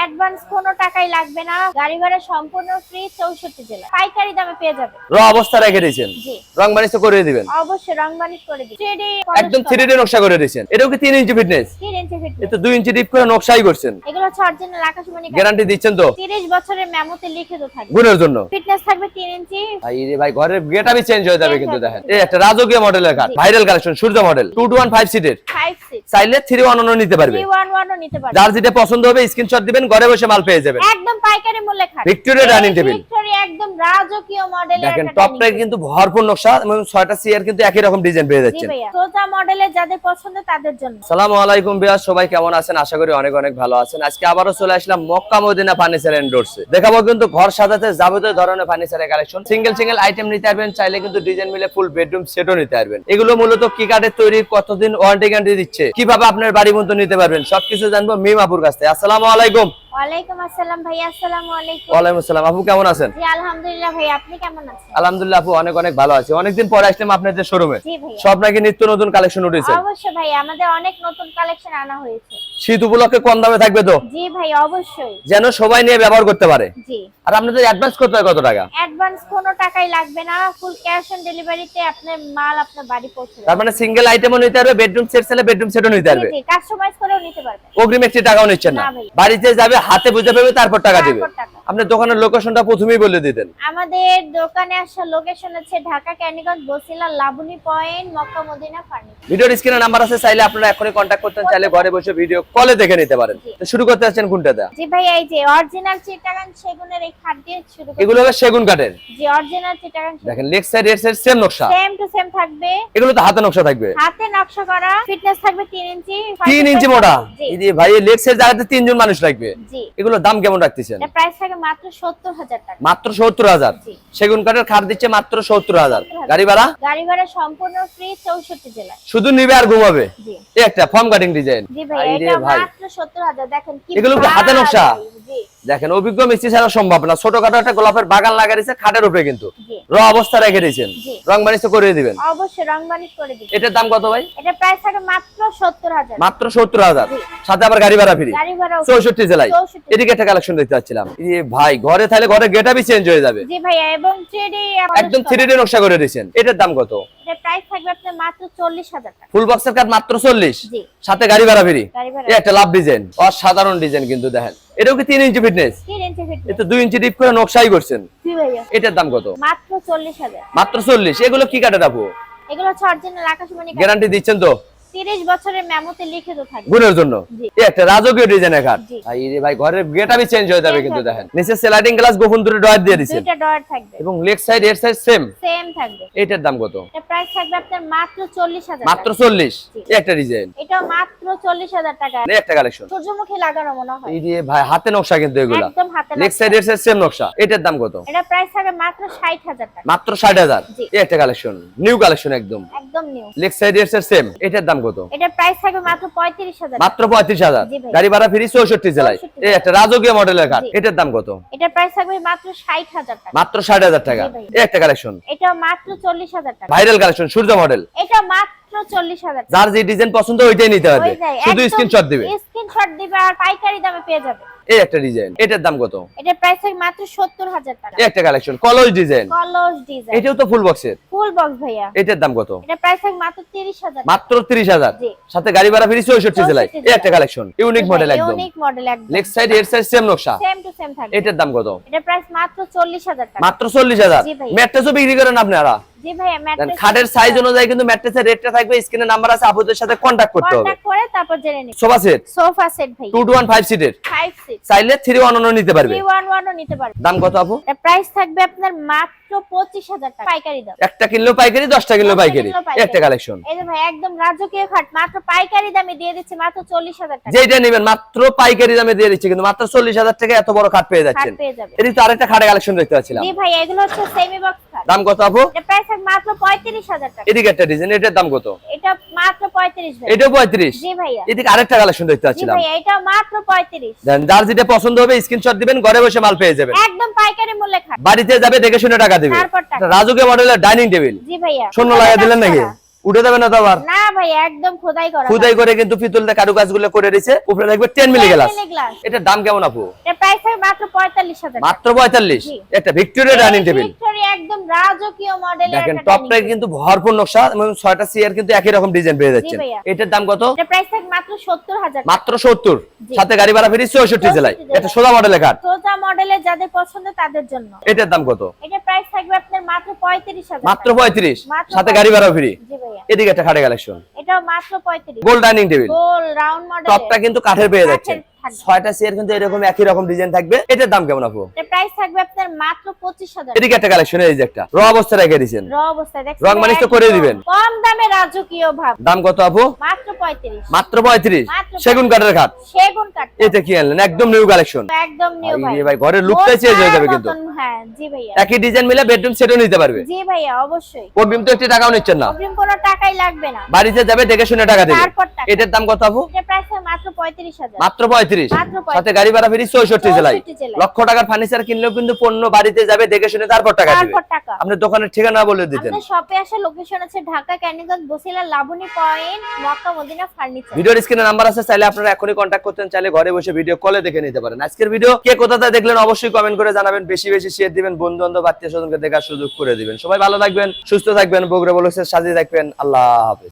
Advance কোনো টাকাই লাগবে না। গাড়ি ভাড়া সম্পূর্ণ ফ্রি চৌষট্টি জেলা। পাইকারি দামে পেয়ে যাবে। র অবস্থা রেখে দিয়েছেন? জি। রং বানিশ করে দিবেন? অবশ্যই রং বানিশ করে দিই থ্রি একদম থ্রি ডি নকশা করে দিয়েছেন। এটাও কি তিন ইঞ্চি ফিটনেস তিন ইঞ্চি ফিটনেস তো দুই ইঞ্চি ডিপ করে নকশাই করছেন। এগুলো হচ্ছে অরিজিনাল আকাশমণি গ্যারান্টি দিচ্ছেন তো? তিরিশ বছরের মেমোতে লিখিত থাকবে। গুণের জন্য। ফিটনেস থাকবে তিন ইঞ্চি ভাই রে ভাই ঘরের গেটআপই চেঞ্জ হয়ে যাবে কিন্তু দেখেন। এই একটা রাজকীয় মডেলের car viral collection Surya model two two one five সিটের ফাইভ সিক্স চাইলে থ্রি ওয়ান ওয়ানও নিতে পারবে। যার যেটা পছন্দ হবে স্ক্রিনশট দিবেন ঘরে বসে মাল পেয়ে যাবেন। একদম পাইকারি মূল্যে ভিক্টোরিয়া ডাইনিং টেবিল একদম রাজকীয় মডেলের দেখেন টপটা কিন্তু ভরপুর নকশা এবং ছয়টা কিন্তু একই রকম ডিজাইন পেয়ে সোজা মডেলের যাদের পছন্দ তাদের জন্য। সালামু আলাইকুম বিয়াস সবাই কেমন আছেন? আশা করি অনেক অনেক ভালো আছেন। আজকে আবারও চলে আসলাম মক্কা মদিনা ফার্নিচার দেখাবো কিন্তু ঘর সাজাতে যাবতীয় ধরনের ফার্নিচারের কালেকশন সিঙ্গেল সিঙ্গেল আইটেম নিতে পারবেন চাইলে কিন্তু ডিজাইন মিলে ফুল বেডরুম সেটও নিতে পারবেন। এগুলো মূলত কি কাঠের তৈরি কতদিন ওয়ারেন্টি গ্যারান্টি দিচ্ছে কীভাবে আপনার বাড়ি মতো নিতে পারবেন সবকিছু জানব মিমাপুর কাছ থেকে। আসসালামু আলাইকুম। ওয়ালাইকুম আসসালাম ভাইয়া আসসালামু আলাইকুম। ওয়ালাইকুম আসসালাম। আপু কেমন আছেন? জি আলহামদুলিল্লাহ ভাই আপনি কেমন আছেন? আলহামদুলিল্লাহ আপু অনেক অনেক ভালো আছি। অনেকদিন পরে আসলাম আপনাদের শোরুমে সব নাকি নিত্য নতুন কালেকশন উঠেছে। অবশ্যই ভাই আমাদের অনেক নতুন কালেকশন আনা হয়েছে। শীত উপলক্ষে কম দামে থাকবে তো? জি ভাই অবশ্যই। যেন সবাই নিয়ে ব্যবহার করতে পারে। জি। আর আপনাদের অ্যাডভান্স করতে হয় কত টাকা? অ্যাডভান্স কোনো টাকাই লাগবে না ফুল ক্যাশ অন ডেলিভারিতে আপনার মাল আপনার বাড়ি পৌঁছে তার মানে সিঙ্গেল আইটেমও নিতে পারবে বেডরুম সেট চাইলে বেডরুম সেটও নিতে পারবে। জি কাস্টমাইজ করেও নিতে পারবেন অগ্রিম একটি টাকাও নিচ্ছেন না। বাড়িতে যাবে হাতে বুঝে পাবে তারপর টাকা দিবে। আপনার দোকানের লোকেশনটা প্রথমেই বলে দিতেন। আমাদের দোকানে আসার লোকেশন হচ্ছে Dhaka Kaniganj Basila Laboni point Mecca Medina furniture. ভিডিওর স্ক্রিনে নাম্বার আছে চাইলে আপনারা এখনই কন্ট্যাক্ট করতেন চাইলে ঘরে বসে ভিডিও কলে দেখে নিতে পারেন। তো শুরু করতে যাচ্ছেন কোনটাতে জি ভাই এই যে অরিজিনাল চিটাগাং সেগুনের এই খাট দিয়ে শুরু করি এগুলো হবে সেগুন কাঠের। জি অরিজিনাল চিটাগাং দেখেন লেগ সাইড এর সাইড সেম নকশা। সেম টু সেম থাকবে। এগুলো তো হাতে নকশা থাকবে। হাতে নকশা করা ফিটনেস থাকবে 3 ইঞ্চি তিন ইঞ্চি মোটা। জি। এই যে ভাই লেগ সাইড জায়গাতে তিনজন মানুষ লাগবে। জি। এগুলোর দাম কেমন রাখতেছেন? প্রাইস থাকে মাত্র 70000 টাকা। মাত্র সত্তর হাজার। সেগুন কাঠের খাট দিচ্ছে মাত্র সত্তর হাজার। গাড়ি ভাড়া? গাড়ি ভাড়া সম্পূর্ণ ফ্রি 64 জেলা শুধু নিবে আর ঘুমাবে? জি। এই একটা ফর্ম কাটিং ডিজাইন জি ভাই এটা মাত্র 70000 দেখেন কি এগুলো কি হাতে নকশা? দেখেন অভিজ্ঞ মিস্ত্রি ছাড়া সম্ভব না। ছোটখাটো একটা গোলাপের বাগান লাগাইছে খাটের উপরে কিন্তু। র অবস্থা রেখে দিয়েছেন। রং বানিশ করে দিবেন। অবশ্যই রং বানিশ করে দিই এটার দাম কত ভাই? এটা প্রাইস থাকে মাত্র 70000 মাত্র সত্তর হাজার। জি। সাথে আবার গাড়ি ভাড়া ফ্রি। গাড়ি ভাড়া চৌষট্টি জেলায়। এদিকে একটা কালেকশন দেখতে পাচ্ছিলাম। এ ভাই ঘরে তাহলে ঘরে গেটাবি চেঞ্জ হয়ে যাবে। জি ভাইয়া এবং 3D একদম থ্রি ডি নকশা করে দিয়েছেন। এটার দাম কত? এটা প্রাইস থাকবে আপনার মাত্র 40000 টাকা। ফুল বক্সের কাট মাত্র চল্লিশ? জি। সাথে গাড়ি ভাড়া ফ্রি? এই একটা লাভ ডিজাইন অসাধারণ ডিজাইন কিন্তু দেখেন। এটাও কি তিন ইঞ্চি ফিটনেস 3 ইঞ্চি ফিটনেস এটা দুই ইঞ্চি ডিপ করে নকশাই করছেন। জি ভাইয়া। এটার দাম কত? মাত্র 40000 মাত্র চল্লিশ। এগুলো কি কাটে আপু? এগুলো হচ্ছে অরিজিনাল আকাশমণি গ্যারান্টি দিচ্ছেন তো? 30 বছরের মেমোতে লিখিত থাকবে গুণের জন্য। এই একটা রাজকীয় ডিজাইনের রে ভাই ঘরের গেটআপই চেঞ্জ হয়ে যাবে কিন্তু দেখেন। নিচে স্লাইডিং গ্লাস গোপন দূরে ডয়ার দিয়ে দুইটা ডয়ার থাকবে। এবং লেগ সাইড এর সাইড সেম সেম থাকবে। এটার দাম কত? এটা প্রাইস থাকবে আপনার মাত্র 40000 মাত্র টাকা। চল্লিশ। জি। এই একটা ডিজাইন এটা মাত্র 40000 টাকা। এই একটা কালেকশন সূর্যমুখী লাগানো মনে হয়। এই ভাই হাতে নকশা কিন্তু এগুলা। একদম হাতে লেগ সাইড এর সাইড সেম নকশা। এটার দাম কত? এটা প্রাইস থাকে মাত্র 60000 টাকা। মাত্র ষাট হাজার। জি। এই একটা কালেকশন নিউ কালেকশন একদম। একদম নিউ লেগ সাইড এর সাইড সেম এটার দাম কত? এটা প্রাইস থাকবে মাত্র 35000 মাত্র পঁয়ত্রিশ হাজার? জি ভাই। গাড়ি ভাড়া ফ্রি চৌষট্টি জেলায়। এই একটা রাজকীয় মডেলের কাঠ এটার দাম কত? এটা প্রাইস থাকবে মাত্র 60000 টাকা। মাত্র ষাট হাজার টাকা। এই একটা কালেকশন এটা মাত্র 40000 টাকা। ভাইরাল কালেকশন সূর্য মডেল এটা মাত্র 40000 টাকা। যার যে ডিজাইন পছন্দ ওইটাই নিতে হবে শুধু স্ক্রিনশট দিবে। স্ক্রিনশট দিবে আর পাইকারি দামে পেয়ে যাবে। এই একটা ডিজাইন এটার দাম কত? প্রাইস মাত্র 70000 টাকা। এই একটা কালেকশন কলস ডিজাইন কলস ডিজাইন এটাও তো ফুল বক্সের ফুল বক্স ভাইয়া। এটার দাম কত? এটা প্রাইস মাত্র 30000 মাত্র তিরিশ হাজার। জি। সাথে গাড়ি ভাড়া ফ্রি জেলায়। এই একটা কালেকশন ইউনিক মডেল একদম। ইউনিক মডেল একদম। লেগ সাইড এর সাইড সেম নকশা। সেম টু সেম এটার দাম কত? এটা প্রাইস মাত্র 40000 টাকা। মাত্র চল্লিশ হাজার। জি ভাই। ম্যাট্রেসও বিক্রি করেন আপনারা জি ভাইয়া ম্যাট্রেস খাটের সাইজ অনুযায়ী কিন্তু ম্যাট্রেসের রেটটা থাকবে। স্ক্রিনে নাম্বার আছে আপুদের সাথে কন্ট্যাক্ট করতে হবে। কন্টাক্ট করে তারপর জেনে নিন সোফা সেট সোফা সেট ভাই টু টু ওয়ান ফাইভ সিটের 5 6 চাইলে থ্রি ওয়ান নিতে পারবে। 311 ও নিতে পারবে। দাম কত আপু? এটা প্রাইস থাকবে আপনার মাত্র 25000 টাকা। পাইকারি দাম। একটা কিনলেও পাইকারি দশটা দশটা পাইকারি। একটা কালেকশন এই যে ভাই একদম রাজকীয় খাট মাত্র পাইকারি দামে দিয়ে দিচ্ছে মাত্র 40000 টাকা। যেটা নেবেন মাত্র পাইকারি দামে দিয়ে দিচ্ছে কিন্তু মাত্র চল্লিশ হাজার টাকা এত বড় খাট পেয়ে যাচ্ছেন। এদিকে তো আরেকটা খাটে কালেকশন দেখতে পাচ্ছিলাম। ভাই এগুলো হচ্ছে সেমি বক্স খাট। দাম কত আপু? এটা প্রাইস মাত্র 35000 টাকা। এদিকে একটা ডিজাইন এটার দাম কত? এটা মাত্র 35 ভাই। এটাও পঁয়ত্রিশ? জি ভাইয়া। এদিকে আরেকটা কালেকশন দেখতে পাচ্ছিলাম। এটা মাত্র 35 দেন যার যেটা পছন্দ হবে স্ক্রিনশট দিবেন ঘরে বসে মাল পেয়ে যাবেন। একদম পাইকারি মূল্যে খাট বাড়িতে যাবে দেখে শুনে টাকা দিবেন তারপর। রাজুকে মডেলের ডাইনিং টেবিল জি ভাইয়া শূন্য লাগিয়ে দিলেন নাকি? উঠে যাবে না তো আবার? না ভাই একদম খোদাই করা খোদাই করে কিন্তু পিতলটা কারুকাজগুলো করে দিয়েছে উপরে লাগবে 10 মিলি গ্লাস এটা এটার দাম কেমন আপু? এর প্রাইস থাকবে মাত্র পঁয়তাল্লিশ হাজার মাত্র পঁয়তাল্লিশ? জি। ভিক্টোরিয়া ডাইনিং টেবিল ভিক্টোরিয়া একদম রাজকীয় মডেলের দেখেন টপটা কিন্তু ভরপুর নকশা এবং ছয়টা চেয়ার কিন্তু একই রকম ডিজাইন পেয়ে যাচ্ছেন। এটার দাম কত? table। প্রাইস থাকবে মাত্র সত্তর হাজার মাত্র সত্তর। জি। সাথে গাড়ি ভাড়া ফিরি চৌষট্টি জেলায়। জেলায়। এটা সোজা মডেলের কাঠ সোজা মডেলের যাদের পছন্দ তাদের জন্য। এটার দাম কত? এটার প্রাইস থাকবে আপনার মাত্র সাথে গাড়ি ভাড়া ফ্রি। জি ভাইয়া। এদিকে একটা খাটে কালেকশন এটাও মাত্র পঁয়ত্রিশ। গোল্ড ডাইনিং টেবিল গোল রাউন্ড মডেল টপটা কিন্তু কাঠের পেয়ে থাকবে। ছয়টা চেয়ার কিন্তু এরকম একই রকম ডিজাইন থাকবে। এটার দাম কেমন আপু? প্রাইস থাকবে আপনার মাত্র এদিকে একটা কালেকশন এই যে একটা। র অবস্থা রেখে র অবস্থায় দেখছেন? রং মালিশ তো করে দিবেন। কম দামে রাজকীয় ভাব। দাম কত আপু? মাত্র পঁয়ত্রিশ। মাত্র পঁয়ত্রিশ? মাত্র সেগুন কাঠের খাট। সেগুন কাঠ। এতে কি আনলেন? একদম নিউ কালেকশন একদম নিউ ভাই ভাই। ঘরের লুকটাই চেঞ্জ হয়ে যাবে কিন্তু। হ্যাঁ জি ভাইয়া। একই ডিজাইন মিলে বেডরুম সেটও নিতে পারবে। জি ভাইয়া অবশ্যই। অগ্রিম তো একটি টাকাও নিচ্ছেন না। অগ্রিম কোনো টাকাই লাগবে না। বাড়িতে যাবে দেখে শুনে টাকা দেবে। তারপর টাকা। এটার দাম কত আপু? প্রাইস মাত্র পঁয়ত্রিশ হাজার। মাত্র পঁয়ত্রিশ। মাত্র 35 সাথে গাড়ি ভাড়া ফিরি চৌষট্টি জেলায়। লক্ষ টাকার ফার্নিচার কিনলেও কিন্তু পণ্য বাড়িতে যাবে দেখে শুনে তারপর টাকা দিবে। আপনার দোকানের ঠিকানা বলে দিতেন। শপে আসা লোকেশন আছে Dhaka Kaniganj Basila Laboni point Mecca Medina furniture ভিডিওর স্ক্রিনে নাম্বার আছে চাইলে আপনারা এখনই কন্ট্যাক্ট করতেন চাইলে ঘরে বসে ভিডিও কলে দেখে নিতে পারেন। আজকের ভিডিও কে কোথাতে দেখলেন অবশ্যই কমেন্ট করে জানাবেন। বেশি বেশি শেয়ার দিবেন বন্ধু বান্ধব আত্মীয় স্বজনকে দেখার সুযোগ করে দিবেন। সবাই ভালো থাকবেন সুস্থ থাকবেন বগুড়া বলুসের সাজিয়ে থাকবেন আল্লাহ হাফেজ।